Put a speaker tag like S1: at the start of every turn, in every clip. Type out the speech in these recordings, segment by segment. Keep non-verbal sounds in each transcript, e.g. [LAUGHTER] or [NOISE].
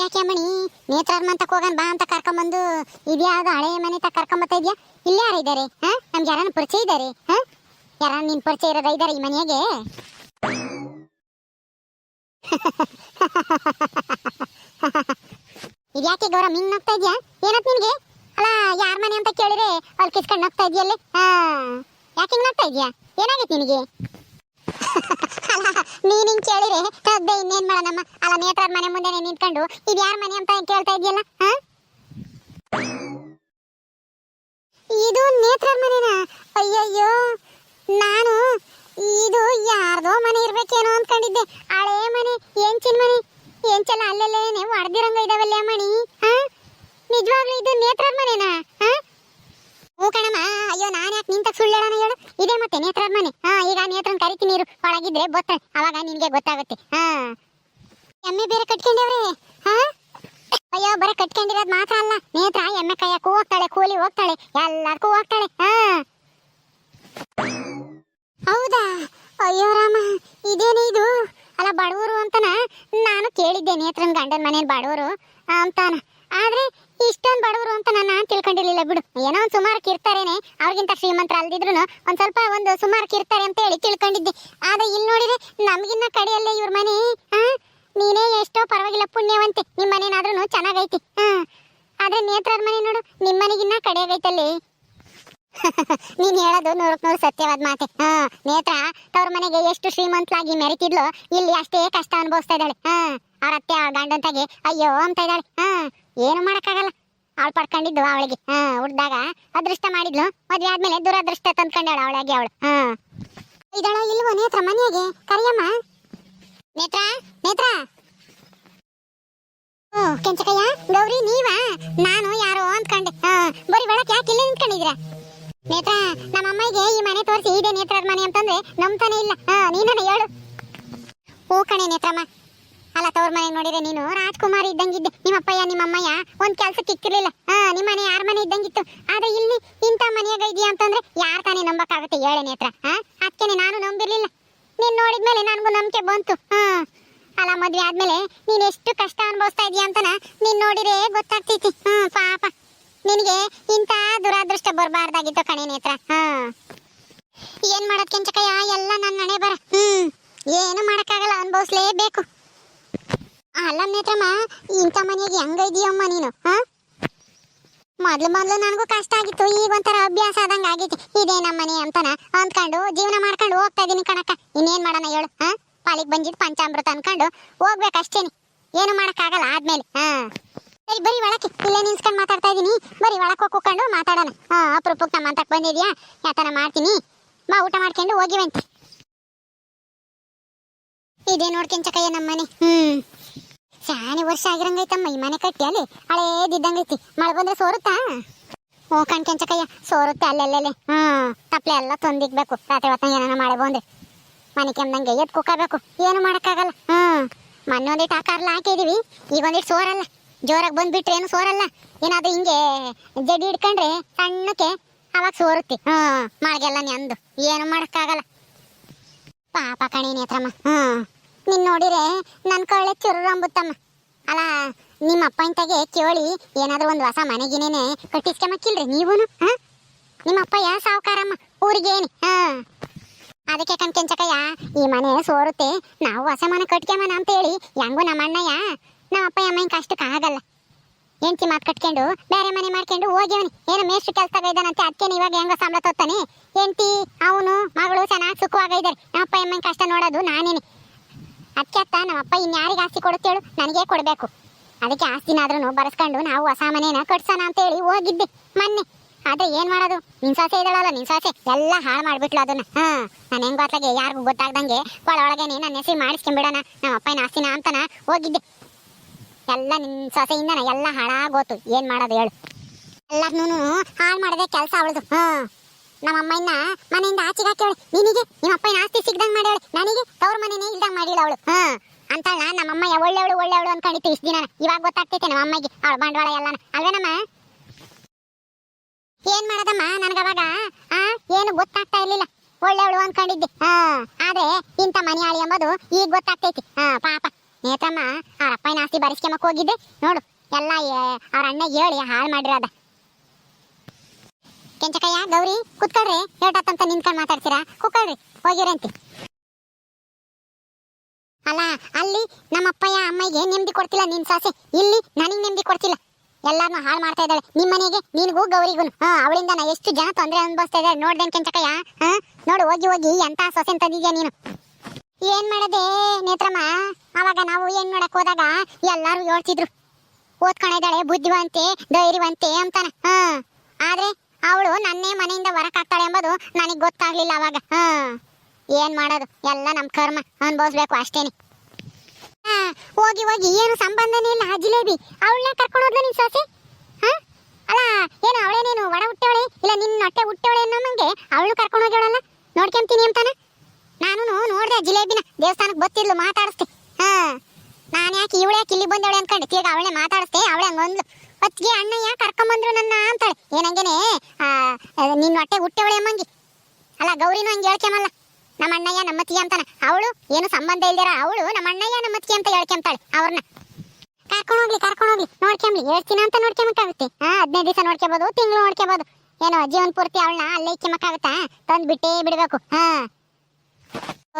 S1: ಯಾಕೆ ಮಣಿ ನೇತ್ರಾರ್ಮ ಅಂತ ಹೋಗನ್ ಬಾ ಅಂತ ಕರ್ಕೊಂಬಂದು ಇದ್ಯಾವ್ದು ಹಳೆ ಮನೆ ತ ಕರ್ಕೊಂಬತ್ತಾ ಇದ್ಯಾ? ಇಲ್ಲಿ ಯಾರು ಇದ್ದಾರೆ? ಹ? ನಮ್ಗೆ ಯಾರನ್ನ ಪರಿಚಯ ಇದ್ದಾರೆ? ಹ? ಯಾರ ನಿನ್ ಪರಿಚಯ ಇರೋದ ಇದ್ದಾರೆ ಈ ಮನೆಯಾಗೆ [LAUGHS] ಇದ್ಯಾಕೆ ಗೌರ ಮಿಂಗ್ ನಗ್ತಾ ಇದ್ಯಾ? ಏನತ್ ನಿನ್ಗೆ? ಅಲ್ಲ, ಯಾರ ಮನೆ ಅಂತ ಕೇಳಿದ್ರೆ ಅಲ್ಲಿ ಕಿಸ್ಕೊಂಡು ನಗ್ತಾ ಇದೆಯಲ್ಲೇ? ಹ. ಯಾಕೆ ಹಿಂಗ್ ನಗ್ತಾ ಇದ್ಯಾ? ಏನಾಗೈತೆ ನಿನಗೆ? ನೀನ್ ಹಿಂಗ್ ಕೇಳಿದ್ರೆ ಅದ್ದೇ ಇನ್ನೇನ್ ಮಾಡಣಮ್ಮ? ಅಲ್ಲ ನೇತ್ರ ಮನೆ ಮುಂದೆ ನಿಂತ್ಕೊಂಡು ಇದು ಯಾರ ಮನೆ ಅಂತ ಕೇಳ್ತಾ ಇದೆಯಲ್ಲ ಇದು ನೇತ್ರ ಮನೆನಾ? ಅಯ್ಯಯ್ಯೋ, ನಾನು ಇದು ಯಾರ್ದೋ ಮನೆ ಇರ್ಬೇಕೇನೋ ಅನ್ಕೊಂಡಿದ್ದೆ. ಹಳೇ ಮನೆ ಎಂಚಿನ ಮನೆ. ಎಂಚಲ್ಲ ಅಲ್ಲೆಲ್ಲೇನೆ ಹೊಡೆದಿರಂಗ ಇದಾವಲ್ಲ ಮಣಿ ಹಾ? ನಿಜವಾಗ್ಲೂ ಇದು ನೇತ್ರ ಮನೆನಾ, ಹಾ? ಹ್ಞೂ ಕಣಮ್ಮ. ಅಯ್ಯೋ, ನಾನು ಯಾಕೆ ನಿಂತ ಸುಳ್ಳು ಹೇಳು? ಇದೆ ಮತ್ತೆ ನೇತ್ರಾರ್ ಮನೆ ಹಾ, ಈಗ ನೇತ್ರನ ಕರಿತೀನಿ ನೀರು ಒಳಗಿದ್ರೆ ಗೊತ್ತ, ಅವಾಗ ನಿನಗೆ ಗೊತ್ತಾಗುತ್ತೆ. ಹಾ. ಎಮ್ಮೆ ಬೇರೆ ಕಟ್ಕೊಂಡವ್ರೆ? ಹಾ? ಅಯ್ಯೋ, ಬರೀ ಕಟ್ಕೊಂಡಿರೋದು ಮಾತ್ರ ಅಲ್ಲ. ನೇತ್ರ ಎಮ್ಮೆ ಕೈಯಕ್ಕೂ ಹೋಗ್ತಾಳೆ ಕೂಲಿ ಹೋಗ್ತಾಳೆ, ಎಲ್ಲಾರ್ಗೂ ಹೋಗ್ತಾಳೆ. ಹಾ. ಹೌದಾ? ಅಯ್ಯೋ, ರಾಮ, ಇದೇನೇ ಇದು? ಅಲ್ಲ, ಬಡವರು ಅಂತನ? ನಾನು ಕೇಳಿದ್ದೆ ನೇತ್ರನ್ ಗಂಡನ ಮನೇಲಿ ಬಡವರು ಅಂತಾನ. ಆದ್ರೆ ಇಷ್ಟೊಂದು ಬಡವರು ಅಂತ ನಾನು ತಿಳ್ಕೊಂಡಿರ್ಲಿಲ್ಲ ಬಿಡು. ಏನೋ ಒಂದು ಸುಮಾರು ಇರ್ತಾರೇನೆ ಅವ್ರಿಗಿಂತ ಶ್ರೀಮಂತರ ಅಲ್ದಿದ್ರು ಒಂದ್ ಸ್ವಲ್ಪ ಒಂದು ಸುಮಾರಕ್ಕೆ ಇರ್ತಾರೆ ಅಂತ ಹೇಳಿ ತಿಳ್ಕೊಂಡಿದ್ದೆ. ಆದ್ರೆ ಇಲ್ಲಿ ನೋಡಿದ್ರೆ ನಮಗಿನ್ನ ಕಡೆಯಲ್ಲೇ ಇವ್ರ ಮನೆ ನೀನೇ ಎಷ್ಟೋ ಪರವಾಗಿಲ್ಲ ಪುಣ್ಯವಂತೆ ನಿಮ್ಮ ಮನೇನಾದ್ರೂ ಚೆನ್ನಾಗೈತಿ ಹಾ ಆದ್ರೆ ನೇತ್ರ ಮನೆ ನೋಡು ನಿಮ್ಮ ಮನೆಗಿನ್ನ ಕಡೆಯಾಗೈತಲ್ಲಿ. [LAUGHS] ನೀನ್ ಹೇಳೋದು ನೂರಕ್ ನೂರು ಸತ್ಯವಾದ ಮಾತೆ. ಹಾ ನೇತ್ರ ತವ್ರ ಮನೆಗೆ ಎಷ್ಟು ಶ್ರೀಮಂತಲಾಗಿ ಮೆರಿತಿದ್ಲು, ಇಲ್ಲಿ ಅಷ್ಟೇ ಕಷ್ಟ ಅನುಭವಿಸ್ತಾ ಇದ್ದಾಳೆ ಹಾ ಅವ್ರ ಅತ್ತೆ, ಅವ್ರ ಗಂಡಂತಾಗೆ ಅಯ್ಯೋ ಅಂತ ಇದ್ದಾಳೆ ಹಾ ಏನು ಮಾಡೋಕ್ಕಾಗಲ್ಲ. ಅವಳು ಪಡ್ಕೊಂಡಿದ್ದು ಅವಳಿಗೆ. ಹಾ, ಹುಡ್ದಾಗ ಅದೃಷ್ಟ ಮಾಡಿದ್ಲು. ಮದ್ವೆ ಆದ್ಮೇಲೆ ದುರದೃಷ್ಟ ತಂದ್ಕೊಂಡಾಳ ಅವಳಾಗಿ ಅವಳು. ಹಾ. ಇದಳ ಇಲ್ವೋ ನೇತ್ರ, ಮನೆಯಾಗೆ? ಕರಿಯಮ್ಮ? ನೇತ್ರ ನೇತ್ರ? ಓ, ಕೆಂಚಕಯ್ಯ, ಗೌರಿ, ನೀವಾ? ನಾನು ಯಾರು ಅಂದ್ಕೊಂಡೆ. ಹಾ, ಬರೀ ಒಳಕ್ಕೆ ಯಾಕೆ ಇಲ್ಲಿ ನಿಂತ್ಕೊಂಡಿದ್ರ ನೇತ್ರ ನಮ್ಮ ಅಮ್ಮಗೆ ಈ ಮನೆ ತೋರಿಸಿ ಇದೇ ನೇತ್ರದ ಮನೆ ಅಂತಂದ್ರೆ ನಂಬ್ತಾನೆ ಇಲ್ಲ. ಹಾ ನೀನ ಹೇಳು. ಓ ಕಣೆ ನೇತ್ರಮ್ಮ. ಅಲ್ಲ, ತವ್ರ ಮನೆ ನೋಡಿದ್ರೆ ನೀನು ರಾಜ್ಕುಮಾರ್ ಇದ್ದಂಗಿದ್ದೆ. ನಿಮ್ಮ ಅಪ್ಪಯ್ಯ ನಿಮ್ಮ ಅಮ್ಮಯ್ಯ ಒಂದ್ ಕೆಲ್ಸಕ್ಕೆ ಇಕ್ಕಿರ್ಲಿಲ್ಲ. ಹಾ, ನಿಮ್ಮ ಮನೆ ಯಾರ ಮನೆ ಇದ್ದಂಗಿತ್ತು? ಆದ್ರೆ ಇಲ್ಲಿ ಇಂಥ ಮನೆಯಾಗ ಇದೆಯಾ ಅಂತಂದ್ರೆ ಯಾರ್ ತಾನೇ ನಂಬಕ್ಕಾಗುತ್ತೆ ಹೇಳೆ ನೇತ್ರ ಹಾ? ಅದಕ್ಕೆ ನಾನು ನಂಬಿರ್ಲಿಲ್ಲ. ನೀನ್ ನೋಡಿದ್ಮೇಲೆ ನನಗೂ ನಂಬಿಕೆ ಬಂತು, ಹಾ? ಅಲ್ಲ, ಮದ್ವೆ ಆದ್ಮೇಲೆ ನೀನ್ ಎಷ್ಟು ಕಷ್ಟ ಅನುಭವಿಸ್ತಾ ಇದೀಯ ಅಂತನ ನೀನ್ ನೋಡಿದ್ರೆ ಗೊತ್ತಾಗ್ತೈತಿ. ಹ್ಮ್ ಪಾಪ. ನಿನಗೆ ಇಂಥ ದುರಾದೃಷ್ಟ ಬರಬಾರ್ದಾಗಿತ್ತು ಕಣೆ ನೇತ್ರ, ಹಾ? ಏನ್ ಮಾಡೋದ್ ಕೆಂಚಕಯ್ಯ? ಎಲ್ಲ ನನ್ನ ಹಣೆ ಬರ ಹ್ಮ್. ಏನು ಮಾಡೋಕ್ಕಾಗಲ್ಲ, ಅನುಭವಿಸ್ಲೇಬೇಕು. ಅಲ್ಲ ನೇತ್ರಮ್ಮ ಇಂಥ ಮನೆಗೆ ಹೆಂಗಿದೀಯಮ್ಮ ನೀನು, ಹಾ? ಮೊದ್ಲು ಮೊದ್ಲು ನನಗೂ ಕಷ್ಟ ಆಗಿತ್ತು, ಈಗ ಒಂಥರ ಅಭ್ಯಾಸ ಆದಂಗ ಆಗೈತಿ. ಇದೇ ನಮ್ಮ ಮನೆ ಅಂತನ, ಅಂದ್ಕೊಂಡು ಜೀವನ ಮಾಡ್ಕೊಂಡು ಹೋಗ್ತಾ ಇದೀನಿ ಕಣಕ್ಕ. ಇನ್ನೇನ್ ಮಾಡೋಣ ಹೇಳು, ಹಾ? ಪಾಲಿಗೆ ಬಂದಿದ್ದು ಪಂಚಾಮೃತ ಅನ್ಕೊಂಡು ಹೋಗ್ಬೇಕಷ್ಟೇನಿ ಏನು ಮಾಡೋಕ್ಕಾಗಲ್ಲ ಆದ್ಮೇಲೆ, ಹಾ? ಸರಿ ಬರೀ ಒಳಕ್ಕೆ, ಇಲ್ಲೇ ನಿನ್ಸ್ಕೊಂಡು ಮಾತಾಡ್ತಾ ಇದ್ದೀನಿ ಬರೀ ಒಳಕ್ಕೆ ಹೋಗಿ ಕೂಕೊಂಡು ಮಾತಾಡೋಣ. ಹಾಂ, ಅಪರೂಪಕ್ಕೆ ನಮ್ಮ ಅಂತಕ್ ಬಂದಿದ್ಯಾ? ಯಾತನ ಮಾಡ್ತೀನಿ. ಮಾ ಊಟ ಮಾಡ್ಕೊಂಡು ಹೋಗಿವಂತೆ ಇದೇ ನೋಡ್ಕೆಂಚಕಯ್ಯ ನಮ್ಮ ಮನೆ. ಹ್ಮ್. ಶಾನೆ ವರ್ಷ ಆಗಿರಂಗೈತಮ್ಮ, ಈ ಮನೆ ಕಟ್ಟಿ ಅಲ್ಲಿ ಹಳೇದಿದ್ದಂಗೈತಿ. ಮಳೆ ಬಂದ್ರೆ ಸೋರುತ್ತಾ? ಓ ಕಣ್ಕೆಂಚಕಯ್ಯ ಸೋರುತ್ತೆ ಅಲ್ಲೆಲ್ಲೆಲ್ಲೆ. ಹ್ಮ್ ತಪ್ಪಲೆ ಎಲ್ಲ ತೊಂದಿಗ್ಬೇಕು ರಾತ್ರಿ ಹೊತ್ತ ಏನಾನ ಮಳೆ ಬಂದ್ರೆ ಮನೆ ಕೆಮ್ದಂಗೆ ಎದ್ದು ಕುಕ್ಕಬೇಕು ಏನು ಮಾಡಕ್ಕಾಗಲ್ಲ. ಹ್ಮ್ ಮೊನ್ನೆ ಒಂದಿಟ್ಟು ಆಕಾರ್ಲ ಹಾಕಿದೀವಿ. ಈಗ ಒಂದಿಟ್ಟು ಸೋರಲ್ಲ. ಜೋರಾಗಿ ಬಂದ್ಬಿಟ್ರೆ ಏನು ಸೋರಲ್ಲ. ಏನಾದ್ರೂ ಹಿಂಗೆ ಜಡಿ ಹಿಡ್ಕೊಂಡ್ರೆ ಸಣ್ಣಕ್ಕೆ ಅವಾಗ ಸೋರುತ್ತೆ. ಹ್ಮ್, ಮಳೆಗೆಲ್ಲ ನೆಂದು. ಏನು ಮಾಡಕ್ಕಾಗಲ್ಲ. ಪಾಪ ಕಣಿ ನೇತ್ರಮ್ಮ. ಹ್ಮ್. ನಿನ್ ನೋಡಿರೆ ನನ್ ಕಳ್ಳೆ ಚುರುರಂಬುತ್ತಮ್ಮ ಅಲ್ಲ ನಿಮ್ಮ ಅಪ್ಪ ಇಂತಾಗೆ ಕೇಳಿ ಏನಾದ್ರೂ ಒಂದು ಹೊಸ ಮನೆಗಿನೇನೆ ಕಟ್ಟಿಸ್ಕೊಂಬಕ್ಕಿಲ್ರಿ ನೀವೂನು, ಹಾ? ನಿಮ್ಮ ಅಪ್ಪ ಯಾ ಸಾವುಕಾರಮ್ಮ? ಊರಿಗೆ ಏನಿ? ಹಾ. ಅದಕ್ಕೆ ಕಣ್ಕೆಂಚಕಯ್ಯ ಈ ಮನೆ ಸೋರುತ್ತೆ, ನಾವು ಹೊಸ ಮನೆ ಕಟ್ಕೊಂಬನ ಅಂತ ಹೇಳಿ ಹೆಂಗು ನಮ್ಮ ಅಣ್ಣಯ್ಯ, ನಮ್ಮ ಅಪ್ಪ ಅಮ್ಮ ಹಿಂಗೆ ಆಗಲ್ಲ. ಹೆಂಡತಿ ಮಾತು ಕಟ್ಕೊಂಡು, ಬೇರೆ ಮನೆ ಮಾಡ್ಕೊಂಡು ಹೋಗ್ಯವನಿ. ಏನೋ ಮೇಷ್ಟ್ರು ಕೆಲಸ ಇದ್ದಾನಂತೆ, ಅದಕ್ಕೆ ಇವಾಗ ಹೆಂಗೋ ಸಂಬಳ ತೊತ್ತಾನೆ ಹೆಂಡತಿ, ಅವನು, ಮಗಳು ಚೆನ್ನಾಗಿ ಸುಖವಾಗ ಇದ್ದಾರೆ ನಮ್ಮ ಅಪ್ಪ ಅಮ್ಮ ಕಷ್ಟ ನೋಡೋದು ನಾನೇನೆ. ಅದಕ್ಕೆ ಅತ್ತ ನಮ್ಮ ಅಪ್ಪ ಇನ್ಯಾರಿಗೆ ಆಸ್ತಿ ಕೊಡುತ್ತೇಳು ನನಗೆ ಕೊಡಬೇಕು. ಅದಕ್ಕೆ ಆಸ್ತಿನಾದ್ರೂ ಬರೆಸ್ಕೊಂಡು ನಾವು ಹೊಸ ಮನೇನ ಕಟ್ಸೋಣ ಅಂತ ಹೇಳಿ ಹೋಗಿದ್ದೆ ಮೊನ್ನೆ. ಆದ್ರೆ ಏನ್ ಮಾಡೋದು? ನಿನ್ ಸಾಸೆ ಇದಳಲ್ಲ ನಿನ್ ಸಾಸೆ ಎಲ್ಲ ಹಾಳು ಮಾಡ್ಬಿಟ್ಲು ಅದನ್ನ. ಹಾ, ನಾನು ಹೆಂಗ್ ಬಾತ್ಲಾಗೆ ಯಾರಿಗೂ ಗೊತ್ತಾಗ್ದಂಗೆ ಒಳ ಒಳಗೇನೆ ನನ್ನ ಹೆಸರು ಮಾಡಿಸ್ಕೊಂಡ್ಬಿಡೋಣ ನಮ್ಮ ಅಪ್ಪನ ಆಸ್ತಿನ ಅಂತನ ಹೋಗಿದ್ದೆ. ಎಲ್ಲ ನಿನ್ ಸೊಸೆಯಿಂದನ ಎಲ್ಲ ಹಾಳಾಗೋತು ಏನ್ ಮಾಡೋದು ಹೇಳು? ಎಲ್ಲಾರ್ನೂ ಹಾಳು ಮಾಡದೆ ಕೆಲಸ ಅವಳದು. ಹಾ. ನಮ್ಮ ಅಮ್ಮಯ್ಯನ ಮನೆಯಿಂದ ಆಚೆಗೆ ಹಾಕ್ಯವಳೆ. ನಿನಗೆ? ನಿಮ್ಮ ಅಪ್ಪನ ಆಸ್ತಿ ಸಿಗ್ದಂಗ್ ಮಾಡ್ಯಾವಳೆ. ನನಗೆ? ತವ್ರ ಮನೆನೇ ಇಲ್ದಂಗ್ ಮಾಡಿಲ್ಲ ಅವಳು. ಹಾ. ಅಂತಳ ನಮ್ಮ ಅಮ್ಮ ಒಳ್ಳೆವಳು ಒಳ್ಳೆವಳು ಅನ್ಕೊಂಡಿತ್ತು ಇಷ್ಟ ದಿನ ಇವಾಗ ಗೊತ್ತಾಗ್ತೈತೆ ನಮ್ಮ ಅಮ್ಮಗೆ ಅವಳ ಬಂಡವಾಳ ಎಲ್ಲಾನ. ಅಲ್ವೇನಮ್ಮ? ಏನ್ ಮಾಡೋದಮ್ಮ ಅವಾಗ ಆ? ಏನು ಗೊತ್ತಾಗ್ತಾ ಇರ್ಲಿಲ್ಲ. ಒಳ್ಳೆವಳು ಅನ್ಕೊಂಡಿದ್ದೆ. ಹಾ. ಆದ್ರೆ ಇಂಥ ಮನೆಯಾಳಿ ಎಂಬುದು ಈಗ ಗೊತ್ತಾಗ್ತೈತಿ. ಹಾ, ಪಾಪ. ನೇತ್ರಮ್ಮ, ಅವ್ರ ಅಪ್ಪನ ಆಸ್ತಿ ಬರಿಸ್ಕೊಂಬಕ್ ಹೋಗಿದ್ದೆ. ನೋಡು, ಎಲ್ಲ ಅವ್ರ ಅಣ್ಣ ಹೇಳಿ ಹಾಳು ಮಾಡಿರೋದ. ಕೆಂಚಕಯ್ಯ, ಗೌರಿ, ಕುತ್ಕೊಳ್ರಿ. ಹೇಳ್ತಂತ ನಿಂತ್ಕೊಂಡು ಮಾತಾಡ್ತೀರಾ? ಕುತ್ಕೊಳ್ರಿ. ಹೋಗಿರಂತಿ ಅಲ್ಲ, ಅಲ್ಲಿ ನಮ್ಮ ಅಪ್ಪಯ್ಯ, ಅಮ್ಮಗೆ ನೆಮ್ಮದಿ ಕೊಡ್ತಿಲ್ಲ ನಿನ್ ಸಾಸೆ. ಇಲ್ಲಿ ನನಗೆ ನೆಮ್ಮದಿ ಕೊಡ್ತಿಲ್ಲ. ಎಲ್ಲಾರು ಹಾಳು ಮಾಡ್ತಾ ಇದ್ದಾಳೆ. ನಿಮ್ಮ ಮನೆಗೆ, ನಿನಗೂ ಗೌರಿಗೂ ಅವಳಿಂದ ನಾ ಎಷ್ಟು ಜನ ತೊಂದರೆ ಅನುಭವಿಸ್ತಾ ಇದ್ದಾರೆ ನೋಡ್ದೇನ್ ಕೆಂಚಕಯ್ಯ? ಹಾ, ನೋಡು, ಹೋಗಿ ಹೋಗಿ, ಎಂತ ಸೊಸೆ ತಂದಿದ್ಯಾ ನೀನು? ಏನ್ ಮಾಡದೆ, ನೇತ್ರಮ್ಮ? ಅವಾಗ ನಾವು ಏನ್ ಮಾಡಕ್ ಹೋದಾಗ ಎಲ್ಲಾರು ಹೇಳ್ತಿದ್ರು ಓದ್ಕೊಂಡಿದ್ದಾಳೆ ಬುದ್ಧಿವಂತೆ, ಧೈರ್ಯವಂತೆ ಅಂತಾನ. ಹಾ, ಆದ್ರೆ ಅವಳು ನನ್ನೇ ಮನೆಯಿಂದ ಹೊರಕಾಗ್ತಾಳೆ ಎಂಬುದು ನನಗೆ ಗೊತ್ತಾಗ್ಲಿಲ್ಲ ಅವಾಗ. ಹ್ಮ್ ಏನ್ ಮಾಡೋದು? ಎಲ್ಲ ನಮ್ ಕರ್ಮ. ಅನ್ಭವಿಸ್ಬೇಕು ಅಷ್ಟೇನೆ. ಹೋಗಿ ಹೋಗಿ ಏನು ಸಂಬಂಧನೇ ಇಲ್ಲ ಜಿಲೇಬಿ. ಅವಳನ್ನ ಕರ್ಕೊಂಡು ಹೋದ್ಲ ನಿನ್ ಸೊಸೆ? ಹಾ? ಅಲ್ಲ, ಏನು ಅವಳೇನೇನು ಒಡ ಹುಟ್ಟವಳೆ? ಇಲ್ಲ ನಿನ್ನ ಹೊಟ್ಟೆ ಹುಟ್ಟವಳೆ ಅನ್ನೋ ಮಂಗೆ ಅವಳು ಕರ್ಕೊಂಡು ಹೋಗ್ಯಾಳಲ್ಲ? ನೋಡ್ಕೊಂತೀನಿ ಅಂತಾನ ನಾನು ನೋಡ್ದೆ ಜಿಲೇಬಿನ. ದೇವಸ್ಥಾನಕ್ಕೆ ಬತ್ತಿದ್ಲು ಮಾತಾಡಿಸ್ತೆ ಹಾ. ನಾನು ಯಾಕೆ ಇವಳು ಯಾಕೆ ಇಲ್ಲಿ ಬಂದವಳೆ ಅನ್ಕೊಂಡೆ? ತಿರ್ಗ ಅವಳೇ ಮಾತಾಡಿಸ್ತೆ ಅವಳೇ ಹಂಗೊಂದ್ಲು ಹೊತ್ತಿಗೆ ಅಣ್ಣಯ್ಯ ಕರ್ಕೊಂಬಂದ್ರು ನನ್ನ ಅಂತಾಳೆ. ಏನಂಗೇನೆ ನಿನ್ನ ಹೊಟ್ಟೆ ಹುಟ್ಟೆವಳೆ ಅಮ್ಮಂಗಿ. ಅಲ್ಲ, ಗೌರಿನೂ ಹಂಗೆ ಹೇಳ್ಕೆಮಲ್ಲ ನಮ್ಮ ಅಣ್ಣಯ್ಯ, ನಮ್ಮ ಅಂತಾನೆ. ಅವಳು ಏನು ಸಂಬಂಧ ಇಲ್ದಿರ ಅವಳು ನಮ್ಮ ಅಣ್ಣಯ್ಯ, ನಮ್ಮ ಅತ್ತಿಗೆ ಅಂತ ಹೇಳ್ಕೆಂತಾಳೆ ಅವ್ರನ್ನ. ಕರ್ಕೊಂಡು ಹೋಗ್ಲಿ ಕರ್ಕೊಂಡು ಹೋಗ್ಲಿ. ನೋಡ್ಕೊಂಬ್ಲಿ ಹೇಳ್ತೀನಿ ಅಂತ ನೋಡ್ಕೊಂಬೇಕಾಗುತ್ತೆ ಹಾ ಹದಿನೈದು ದಿವಸ ನೋಡ್ಕೋಬಹುದು ತಿಂಗಳು ನೋಡ್ಕೋಬಹುದು ಏನೋ ಜೀವನ ಪೂರ್ತಿ ಅವಳನ್ನ ಅಲ್ಲೇ ಇಕ್ಕಮಕ್ಕಾಗುತ್ತಾ ತಂದು ಬಿಟ್ಟೇ ಬಿಡಬೇಕು. ಹಾ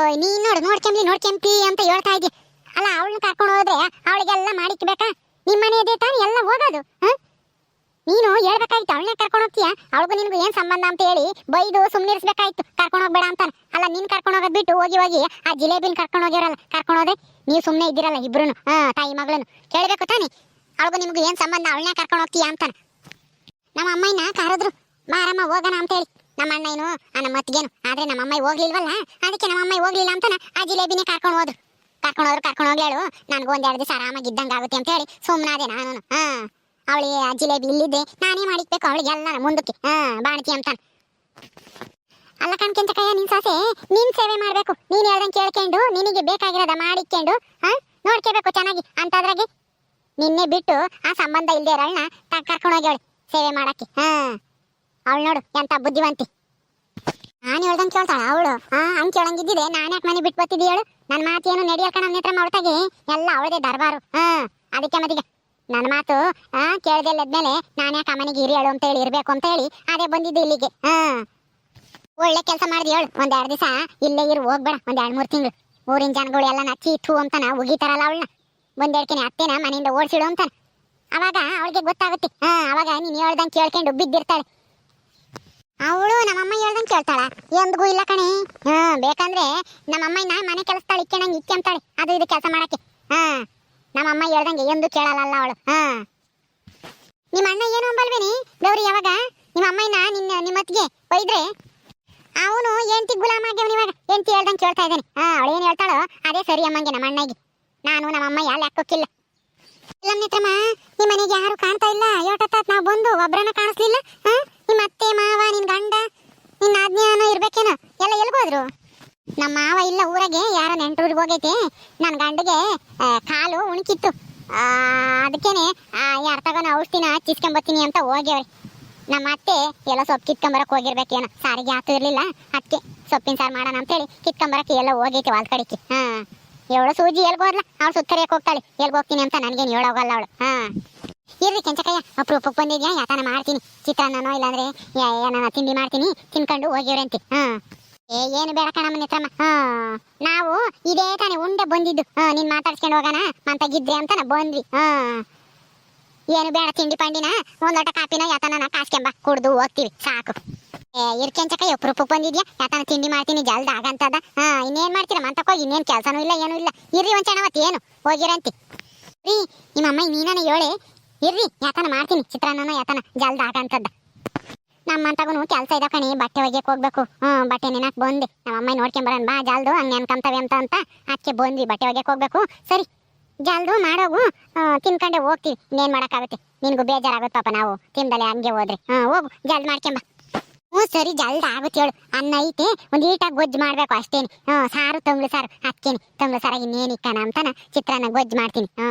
S1: ಓಯ್, ನೀನ್ ನೋಡು ನೋಡ್ಕೊಂಬ್ಲಿ ನೋಡ್ಕೊಂಬಿ ಅಂತ ಹೇಳ್ತಾ ಇದ್ದೆ. ಅಲ್ಲ, ಅವಳನ್ನ ಕರ್ಕೊಂಡು ಹೋದ್ರೆ ಅವಳಿಗೆಲ್ಲ ಮಾಡಿಕ್ಬೇಕಾ ನಿಮ್ಮ ಮನೆ ಇದೆ ತಾನೇ ಎಲ್ಲ ಹೋಗೋದು ನೀನು ಹೇಳ್ಬೇಕಾಯ್ತು ಅವಳನ್ನ ಕರ್ಕೊಂಡು ಹೋಗ್ತೀಯ? ಅವಳಿಗೂ ನಿನಗೂ ಏನ್ ಸಂಬಂಧ ಅಂತ ಹೇಳಿ ಬೈದು ಸುಮ್ಮನಿರಿಸ್ಬೇಕಾಯ್ತು ಕರ್ಕೊಂಡು ಹೋಗ್ಬೇಡ ಅಂತಾನೆ. ಅಲ್ಲ, ನೀನ್ ಕರ್ಕೊಂಡು ಹೋಗೋದ್ ಬಿಟ್ಟು ಹೋಗಿ ಹೋಗಿ ಆ ಜಿಲೇಬಿನ ಕರ್ಕೊಂಡು ಹೋಗಿರಲ್ಲ ಕರ್ಕೊಂಡು ಹೋದ್ರೆ ನೀವು ಸುಮ್ಮನೆ ಇದ್ದಿರಲ್ಲ ಇಬ್ರು ಹಾಂ, ತಾಯಿ ಮಗಳನ್ನು ಕೇಳಬೇಕು ತಾನೆ? ಅವಳಿಗೂ ನಿಮಗೂ ಏನ್ ಸಂಬಂಧ? ಅವಳನ್ನ ಕರ್ಕೊಂಡು ಹೋಗ್ತೀಯ ಅಂತಾನೆ. ನಮ್ಮ ಅಮ್ಮಯ್ಯನ ಕರೆದ್ರು ಮಾರಮ್ಮ ಹೋಗೋಣ ಅಂತ ಹೇಳಿ. ನಮ್ಮ ಅಣ್ಣ ಏನು? ನಮ್ಮ ಮತ್ತಿಗೇನು ಆದ್ರೆ ನಮ್ಮ ಅಮ್ಮ ಹೋಗ್ಲಿಲ್ವಲ್ಲ? ಅದಕ್ಕೆ ನಮ್ಮ ಅಮ್ಮ ಹೋಗ್ಲಿಲ್ಲ ಅಂತಾನ, ಆ ಜಿಲೇಬಿನೇ ಕರ್ಕೊಂಡು ಹೋದ್ರು. ಕರ್ಕೊಂಡು ಹೋದ್ರು, ಕರ್ಕೊಂಡು ಹೋಗ್ಲೇಳು ನನಗೂ ಒಂದೆರಡು ದಿವಸ ಆರಾಮಾಗಿ ಇದ್ದಂಗೆ ಆಗುತ್ತೆ ಅಂತ ಹೇಳಿ ಸುಮ್ಮನಾದೆ ನಾನು. ಹಾ ಅವಳಿಗೆ ಜಿಲೇಬಿ ಇಲ್ಲಿದ್ದೆ. ನಾನೇ ಮಾಡಿಕ್ಬೇಕು ಅವಳಿಗೆ ಎಲ್ಲ ಮುಂದಕ್ಕೆ. ಹಾ, ಬಾಣತಿ ಅಂತ ಅಲ್ಲ ಕಣ್ಕೆಂತ ಕೈಯ ನಿನ್ ಸಾಸೆ, ನಿನ್ ಸೇವೆ ಮಾಡ್ಬೇಕು. ನೀನ್ ಹೇಳ್ದಂಗೆ ಕೇಳ್ಕೊಂಡು, ನಿನಗೆ ಬೇಕಾಗಿರೋದ ಮಾಡಿಕೊಂಡು ಹಾ, ನೋಡ್ಕೋಬೇಕು ಚೆನ್ನಾಗಿ. ಅಂತದ್ರಾಗೆ ನಿನ್ನೆ ಬಿಟ್ಟು ಆ ಸಂಬಂಧ ಇಲ್ದೇ ಇರೋಳ್ನ ಕರ್ಕೊಂಡು ಅವಳು ಸೇವೆ ಮಾಡಕ್ಕೆ. ಹಾ, ಅವಳು ನೋಡು ಎಂತ ಬುದ್ಧಿವಂತಿ. ನಾನು ಹೇಳ್ದಂಗೆ ಕೇಳ್ತಾಳ, ಅವಳು. ಹಾ ಹಂಗೆ ಕೇಳಂಗಿದ್ದಿದೆ. ನಾನು ಯಾಕೆ ಮನೆ ಬಿಟ್ಟು ಬರ್ತಿದ್ದಿ ಹೇಳು? ನನ್ನ ಮಾತೇನು ನಡೆಯಲ್ ಕಣ ನೇತ್ರ ಮಾಡ್ತಾಗಿ ಎಲ್ಲ ಅವಳದೇ ದರ್ಬಾರು. ಹಾ, ಅದಕ್ಕೆ ಮದಿಗೆ ನನ್ನ ಮಾತು ಹಾ ಕೇಳ್ದೆಲ್ಲದ್ಮೇಲೆ ನಾನು ಯಾಕೆ ಮನೆಗೆ ಹಿರಿಯಳು ಅಂತ ಹೇಳಿ ಇರಬೇಕು ಅಂತ ಹೇಳಿ ಅದೇ ಬಂದಿದ್ದು ಇಲ್ಲಿಗೆ. ಹಾ. ಒಳ್ಳೆ ಕೆಲಸ ಮಾಡಿದಿ ಹೇಳು? ಒಂದ್ ಎರಡು ದಿವಸ ಇಲ್ಲೇ ಇರು, ಹೋಗ್ಬೇಡ. ಒಂದ್ ಎರಡು ಮೂರು ತಿಂಗಳು. ಊರಿನ ಜನಗಳು ಎಲ್ಲ ನಚ್ಚಿ ಥೂ ಅಂತಾನ, ಉಗಿತಾರಲ್ಲ ಅವಳನ್ನ. ಒಂದೆರಡ್ಕೆನೆ ಅತ್ತೇನ ಮನೆಯಿಂದ ಓಡಿಸಿಡು ಅಂತ ಅವಾಗ ಅವಳಿಗೆ ಗೊತ್ತಾಗುತ್ತೆ. ಹಾ, ಅವಾಗ ನೀನ್ ಹೇಳ್ದಂಗೆ ಕೇಳ್ಕೊಂಡು ಬಿದ್ದಿರ್ತಾಳೆ. ಅವಳು ನಮ್ಮಮ್ಮ ಹೇಳ್ದಂಗೆ ಕೇಳ್ತಾಳ. ಎಂದಿಗೂ ಇಲ್ಲ ಕಣೆ. ಹಾ, ಬೇಕಂದ್ರೆ ನಮ್ಮಮ್ಮನ ಮನೆ ಕೆಲಸದಾಳ ಇಕ್ಕೆ ಅಂತಾಳೆ. ಅದು ಇದು ಕೆಲಸ ಮಾಡಕ್ಕೆ. ಹಾ, ನಮ್ಮಮ್ಮ ಹೇಳ್ದಂಗೆ ಎಂದು ಕೇಳಲ್ಲ ಅವಳು. ಹಾ. ನಿಮ್ಮ ಅಣ್ಣ ಏನು ಅಂಬಲ್ವೇನಿ ಗೌರಿ, ಯಾವಾಗ? ನಿಮ್ಮ ಅಮ್ಮನ ನಿನ್ನ ನಿಮ್ಮತ್ತಿಗೆ ಒಯ್ದ್ರೆ? ಅವನು ಎಂತಿ ಗುಲಾಮ ಆಗ್ಯವನು ಇವಾಗ. ಎಂತಿ ಹೇಳ್ದಂಗೆ ಕೇಳ್ತಾ ಇದ್ದಾನೆ. ಹಾ, ಅವಳು ಏನು ಹೇಳ್ತಾಳೋ ಅದೇ ಸರಿ ಅಮ್ಮಂಗೆ ನಮ್ಮ ಅಣ್ಣಗೆ. ನಾನು ನಮ್ಮಮ್ಮ ಯಾರು ಹಾಕೋಕ್ಕಿಲ್ಲ ಇಲ್ಲ ನಿಮ್ಮ ಮನೆಗೆ ಯಾರು ಕಾಣ್ತಾ ಇಲ್ಲ. ಯೋಟತ್ತಾತ್ ನಾವು ಬಂದು ಒಬ್ರನ್ನ ಕಾಣಿಸ್ಲಿಲ್ಲ? ಹಾ? ನಿಮ್ಮ ಅತ್ತೆ ಮಾವ, ನಿನ್ ಗಂಡ, ನಿನ್ನ ಆಜ್ಞಾನ ಇರ್ಬೇಕೇನೋ? ಎಲ್ಲ ಎಲ್ಗೋದ್ರು? ನಮ್ಮ ಮಾವ ಇಲ್ಲ ಊರಾಗೆ, ಯಾರ ನೆಂಟರಿಗೆ ಹೋಗೈತೆ. ನನ್ನ ಗಂಡಗೆ ಕಾಲು ಉಣುಕಿತ್ತು. ಅದಕ್ಕೇನೆ ಯಾರು ತಗೋನ ಔಷಧಿನ ಚಿಸ್ಕೊಂಬತ್ತೀನಿ ಅಂತ ಹೋಗ್ಯವ್ರಿ. ನಮ್ಮ ಅತ್ತೆ ಎಲ್ಲ ಸೊಪ್ಪು ಕಿತ್ಕೊಂಬರಕ್ ಹೋಗಿರ್ಬೇಕೇನೋ? ಸಾರಿಗೆ ಆತು ಇರ್ಲಿಲ್ಲ ಅದಕ್ಕೆ ಸೊಪ್ಪಿನ ಸಾರು ಮಾಡೋಣ ಅಂತೇಳಿ ಕಿತ್ಕೊಂಬರಕ್ಕೆ ಎಲ್ಲ ಹೋಗೈತೆ ಹೊಲ್ ಕಡೆಗೆ. ಹಾ. ಎವಳು ಸೂಜಿ ಎಲ್ಗೋದ್ಲ? ಅವಳು ಸುತ್ತರಿಯಕ್ಕೆ ಹೋಗ್ತಾಳೆ. ಎಲ್ಗ್ ಹೋಗ್ತೀನಿ ಅಂತ ನನಗೇನು ಹೇಳೋಗಲ್ಲ ಅವಳು. ಹಾ. ಇರ್ರಿ ಕೆಂಚಕಯ್ಯ. ಅಪ್ರೂಪಕ್ಕೆ ಬಂದಿದ್ಯಾ? ಯಾತನ ಮಾಡ್ತೀನಿ. ಚಿತ್ರಾನ್ನನೋ ಇಲ್ಲಾಂದ್ರೆ ಏನಾನ ತಿಂಡಿ ಮಾಡ್ತೀನಿ. ತಿನ್ಕೊಂಡು ಹೋಗಿವ್ರಂತೆ ಹಾ. ಏ, ಏನು ಬೇಡ ಕಣಮ್ಮ ನೇತ್ರಮ್ಮ ಹಾ. ನಾವು ಇದೇ ತಾನೆ ಉಂಡೆ ಬಂದಿದ್ದು. ಹಾ, ನೀನ್ ಮಾತಾಡ್ಸ್ಕೊಂಡು ಹೋಗೋಣ. ಮಂತಾಗಿದ್ರೆ ಅಂತ ಬಂದ್ವಿ. ಹಾ. ಏನು ಬೇಡ ತಿಂಡಿ ಪಂಡಿನ. ಒಂದೊಟ್ಟ ಕಾಪಿನ ಯಾತನ ಕಾಸ್ಕೆಂಬ ಕುಡ್ದು ಹೋಗ್ತೀವಿ. ಸಾಕು. ಏ ಇರ್ಕೆಂಚಕ ಅಪ್ರೂಪಕ್ಕೆ ಬಂದಿದ್ಯಾ? ಯಾತನ ತಿಂಡಿ ಮಾಡ್ತೀನಿ, ಜಲ್ದ ಆಗಂತದ ಹಾ, ಇನ್ನೇನ್ ಮಾಡ್ತೀರಾ? ಮಂತಕ್ಕೆ ಹೋಗಿ, ಇನ್ನೇನ್ ಕೆಲ್ಸನೂ ಇಲ್ಲ, ಏನೂ ಇಲ್ಲ. ಇರ್ರಿ ಚೆನ್ನವತ್ತು ಏನು? ಹೋಗಿರಂತಿ. ರೀ ನಿಮ್ಮ ಅಮ್ಮ ನೀನಾನ ಹೇಳಿ? ಇರ್ರಿ, ಯಾತನ ಮಾಡ್ತೀನಿ. ಚಿತ್ರಾನ್ನ ಯಾತನ? ಜಲ್ದ ಹಾಕಂತದ್ದ ನಮ್ಮಂತಗೂ ಕೆಲಸ ಇದೆ ಕಣಿ, ಬಟ್ಟೆ ಒಗ್ಯಕ್ ಹೋಗ್ಬೇಕು. ಹ್ಮ್, ಬಟ್ಟೆ ನೆನಕ್ ಬಂದೆ ನಮ್ಮ ಅಮ್ಮ ನೋಡ್ಕೊಂಬರನ್ ಬಾ ಜಲ್ದು, ಹಂಗೆ ಅನ್ಕೊಂತವೆ ಅಂತ ಅಂತ. ಅದಕ್ಕೆ ಬಂದ್ವಿ, ಬಟ್ಟೆ ಒಗ್ಯಕ್ ಹೋಗ್ಬೇಕು. ಸರಿ, ಜಲ್ದು ಮಾಡೋಗು ತಿನ್ಕೊಂಡೆ ಹೋಗ್ತೀವಿ. ಇನ್ನೇನ್ ಮಾಡಕ್ಕಾಗುತ್ತೆ? ನಿನ್ಗೂ ಬೇಜಾರಾಗುತ್ತೆ ಪಾಪ ನಾವು. ತಿಂದಲೆ ಹಂಗೆ ಹೋದ್ರೆ. ಹಾ ಹೋಗು, ಜಲ್ದ್ ಮಾಡ್ಕೊಂಬ ಹ್ಞೂ, ಸರಿ, ಜಲ್ದ ಆಗುತ್ತೆ ಹೇಳು. ಅನ್ನ ಐತೆ, ಒಂದು ಈಟಾಗಿ ಗೊಜ್ಜು ಮಾಡಬೇಕು ಅಷ್ಟೇನೆ. ಹ್ಞೂ ಸಾರು ತಂಗ್ಳು ಸಾರು. ಅದಕ್ಕೇನೆ ತಂಗ್ಳು ಸಾರಾಗಿ ಇನ್ನೇನು ಇಕ್ಕಣ ಅಂತಾನ. ಚಿತ್ರಾನ್ನ ಗೊಜ್ಜು ಮಾಡ್ತೀನಿ. ಹ್ಞೂ